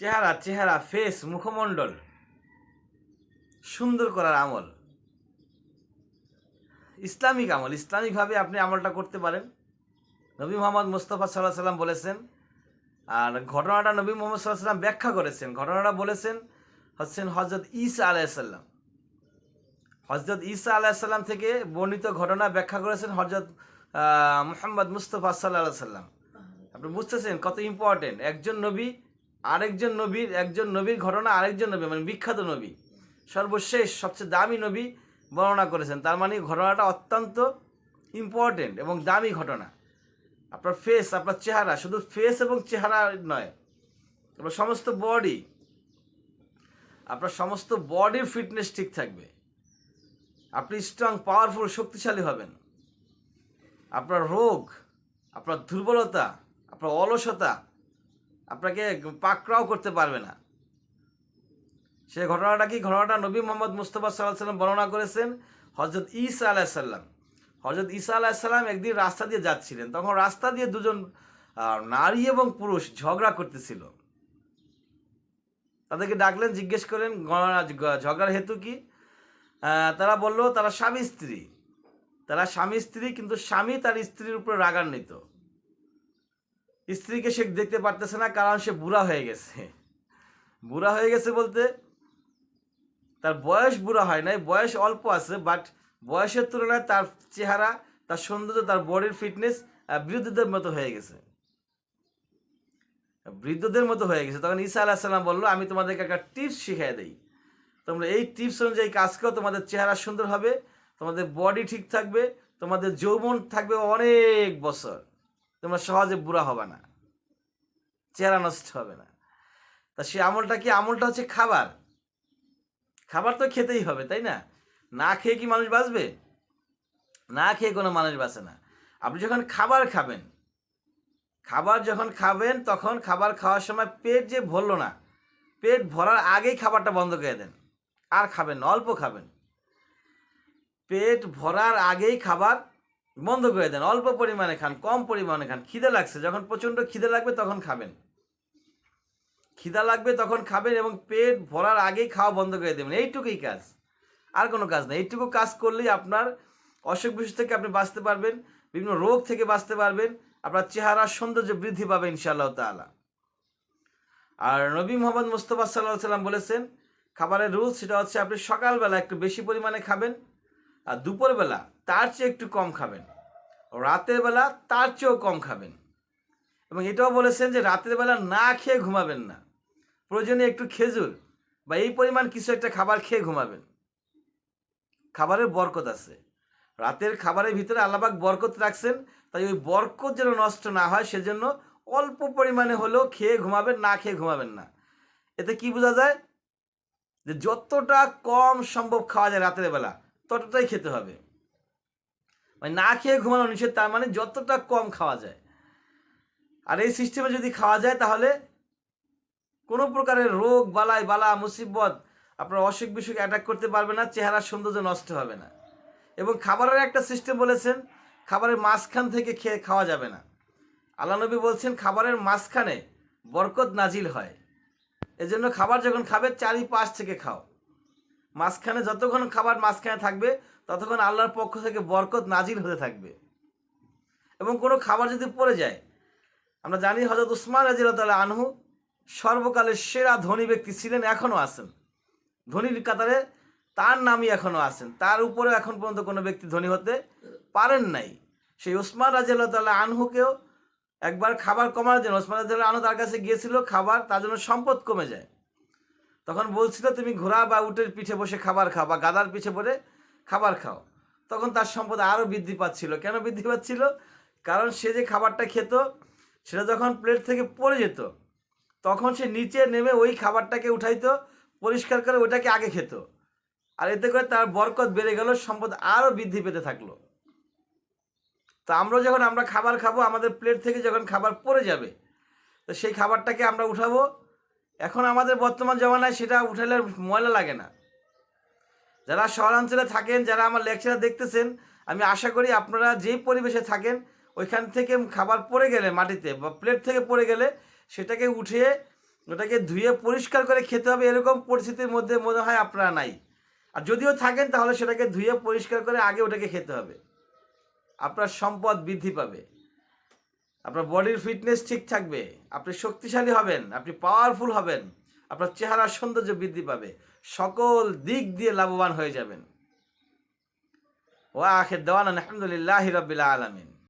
চেহারা চেহারা ফেস মুখমণ্ডল। সুন্দর করার আমল। ইসলামিক আমল, ইসলামিকভাবে আপনি আমলটা করতে পারেন। নবী মোহাম্মদ মুস্তফা সাল্লাহ সাল্লাম বলেছেন, আর ঘটনাটা নবী মোহাম্মদ সাল্লাহ সাল্লাম ব্যাখ্যা করেছেন। ঘটনাটা বলেছেন হচ্ছেন হজরত ঈসা আলাইসাল্লাম হজরত ঈসা আলাইসাল্লাম থেকে বর্ণিত ঘটনা ব্যাখ্যা করেছেন হজরত মোহাম্মদ মুস্তফা সাল্লাহ সাল্লাম আপনি বুঝতেছেন কত ইম্পর্টেন্ট একজন নবী আরেকজন নবীর, একজন নবীর ঘটনা আরেকজন নবী মানে বিখ্যাত নবী। সর্বশেষ সবচেয়ে দামি নবী বর্ণনা করেছেন। তার মানে ঘটনাটা অত্যন্ত ইম্পর্টেন্ট এবং দামি ঘটনা। আপনার ফেস আপনার চেহারা, শুধু ফেস এবং চেহারা নয়, আপনার সমস্ত বডি আপনার সমস্ত বডির ফিটনেস ঠিক থাকবে। আপনি স্ট্রং পাওয়ারফুল শক্তিশালী হবেন। আপনার রোগ, আপনার দুর্বলতা, আপনার অলসতা আপনাকে পাকড়াও করতে পারবে না। সে ঘটনাটা কি? ঘটনাটা নবী মোহাম্মদ মুস্তফা সাল্লাহ সাল্লাম বর্ণনা করেছেন হজরত ঈসা আলাহিসাল্লাম হজরত ঈসা আলাহিসাল্লাম একদিন রাস্তা দিয়ে যাচ্ছিলেন। তখন রাস্তা দিয়ে দুজন নারী এবং পুরুষ ঝগড়া করতেছিল। তাদেরকে ডাকলেন, জিজ্ঞেস করলেন ঝগড়ার হেতু কি? তারা বলল, তারা স্বামী স্ত্রী। তারা স্বামী স্ত্রী, কিন্তু স্বামী তার স্ত্রীর উপরে রাগান্বিত। স্ত্রীকে সে দেখতে পারতেছে না, কারণ সে বুড়া হয়ে গেছে। বুড়া হয়ে গেছে বলতে, তার বয়স বুড়া হয় নাই, বয়স অল্প আছে বাট বয়সের তুলনায় তার চেহারা, তার সৌন্দর্য, তার বডির ফিটনেস বৃদ্ধদের মতো হয়ে গেছে। বৃদ্ধদের মতো হয়ে গেছে। তখন ঈসা আলাহ সাল্লাম বলল, আমি তোমাদেরকে একটা টিপস শিখিয়ে দিই। তোমরা এই টিপস অনুযায়ী কাজ করো, তোমাদের চেহারা সুন্দর হবে, তোমাদের বডি ঠিক থাকবে, তোমাদের যৌবন থাকবে অনেক বছর। তোমরা সহজে বুড়া হবে না, চেহারা নষ্ট হবে না। তা সে আমলটা কি? আমলটা হচ্ছে খাবার। খাবার তো খেতেই হবে, তাই না? না খেয়ে কি মানুষ বাঁচবে? না খেয়ে কোনো মানুষ বাঁচে না। আপনি যখন খাবার খাবেন, খাবার যখন খাবেন, তখন খাবার খাওয়ার সময় পেট যে ভরলো না, পেট ভরার আগেই খাবারটা বন্ধ করে দেন। আর খাবেন অল্প খাবেন। পেট ভরার আগেই খাবার বন্ধ করে দেন, অল্প পরিমাণে খান, কম পরিমাণে খান। খিদে লাগছে, যখন প্রচণ্ড খিদে লাগবে তখন খাবেন। খিদা লাগবে তখন খাবেন এবং পেট ভরার আগেই খাওয়া বন্ধ করে দেবেন। এইটুকুই কাজ। আর কোনো কাজ নেই। এইটুকু কাজ করলেই আপনার অসুখ বিসুখ থেকে আপনি বাঁচতে পারবেন, বিভিন্ন রোগ থেকে বাঁচতে পারবেন, আপনার চেহারার সৌন্দর্য বৃদ্ধি পাবে ইনশাআল্লাহ তাআলা। আর নবী মোহাম্মদ মুস্তফা সাল্লাহ সাল্লাম বলেছেন, খাবারের রুলস সেটা হচ্ছে আপনি সকালবেলা একটু বেশি পরিমাণে খাবেন আর দুপুরবেলা তার চেয়ে একটু কম খাবেন। রাতের বেলা তার চেয়েও কম খাবেন। এবং এটাও বলেছেন যে রাতের বেলা না খেয়ে ঘুমাবেন না। প্রয়োজনে একটু খেজুর বা এই পরিমাণ কিছু একটা খাবার খেয়ে ঘুমাবেন। খাবারের বরকত আছে। রাতের খাবারের ভিতরে আল্লাহবাক বরকত রাখছেন, তাই ওই বরকত যেন নষ্ট না হয়, সেজন্য অল্প পরিমাণে হলেও খেয়ে ঘুমাবেন, না খেয়ে ঘুমাবেন না। এতে কি বোঝা যায়? যে যতটা কম সম্ভব খাওয়া যায় রাতের বেলা, ততটাই খেতে হবে। মানে না খেয়ে ঘুমানো নিষেধ, তার মানে যতটা কম খাওয়া যায়। আর এই সিস্টেমে যদি খাওয়া যায়, তাহলে কোনো প্রকারের রোগ, বালাই, বালা, মুসিবত, আপনার অসুখ বিসুখ অ্যাটাক করতে পারবে না, চেহারার সৌন্দর্য নষ্ট হবে না। এবং খাবারের একটা সিস্টেম বলেছেন, খাবারের মাঝখান থেকে খেয়ে খাওয়া যাবে না। আল্লাহ নবী বলছেন, খাবারের মাঝখানে বরকত নাজিল হয়। এজন্য খাবার যখন খাবে চারি পাশ থেকে খাও। মাঝখানে যতক্ষণ খাবার মাঝখানে থাকবে ততক্ষণ আল্লাহর পক্ষ থেকে বরকত নাজিল হতে থাকবে। এবং কোনো খাবার যদি পড়ে যায়, আমরা জানি হজরত উসমান রাজিরতাল আনহু সর্বকালের সেরা ধনী ব্যক্তি ছিলেন, এখনও আছেন। ধনীর কাতারে তার নামই এখনও আছেন। তার উপরেও এখন পর্যন্ত কোনো ব্যক্তি ধনী হতে পারেন নাই। সেই ওসমান রাজিয়াল্লাহ আনহুকেও একবার খাবার কমানোর জন্য ওসমান রাজিয়াল্লাহ আনহু তার কাছে গিয়েছিল, খাবার তার জন্য সম্পদ কমে যায়। তখন বলছিল, তুমি ঘোড়া বা উটের পিঠে বসে খাবার খাও বা গাদার পিঠে পড়ে খাবার খাও। তখন তার সম্পদ আরও বৃদ্ধি পাচ্ছিল। কেন বৃদ্ধি পাচ্ছিল? কারণ সে যে খাবারটা খেত, সেটা যখন প্লেট থেকে পড়ে যেত, তখন সে নিচে নেমে ওই খাবারটাকে উঠাইতো, পরিষ্কার করে ওইটাকে আগে খেত। আর এতে করে তার বরকত বেড়ে গেল, সম্পদ আরও বৃদ্ধি পেতে থাকল। তো আমরা যখন আমরা খাবার খাব, আমাদের প্লেট থেকে যখন খাবার পড়ে যাবে, তো সেই খাবারটাকে আমরা উঠাবো। এখন আমাদের বর্তমান জমানায় সেটা উঠালে ময়লা লাগে না। যারা শহরাঞ্চলে থাকেন, যারা আমার লেকচার দেখতেছেন, আমি আশা করি আপনারা যেই পরিবেশে থাকেন, ওইখান থেকে খাবার পড়ে গেলে মাটিতে বা প্লেট থেকে পড়ে গেলে সেটাকে উঠিয়ে, ওটাকে ধুয়ে পরিষ্কার করে খেতে হবে, এরকম পরিস্থিতির মধ্যে মনে হয় আপনারা নাই। আর যদিও থাকেন, তাহলে সেটাকে ধুয়ে পরিষ্কার করে আগে ওটাকে খেতে হবে। আপনার সম্পদ বৃদ্ধি পাবে। আপনার বডির ফিটনেস ঠিক থাকবে। আপনি শক্তিশালী হবেন, আপনি পাওয়ারফুল হবেন। আপনার চেহারা সৌন্দর্য বৃদ্ধি পাবে। সকল দিক দিয়ে লাভবান হয়ে যাবেন। ও আখের দেওয়ান আলহামদুলিল্লাহ রবিল্লা আলমিন।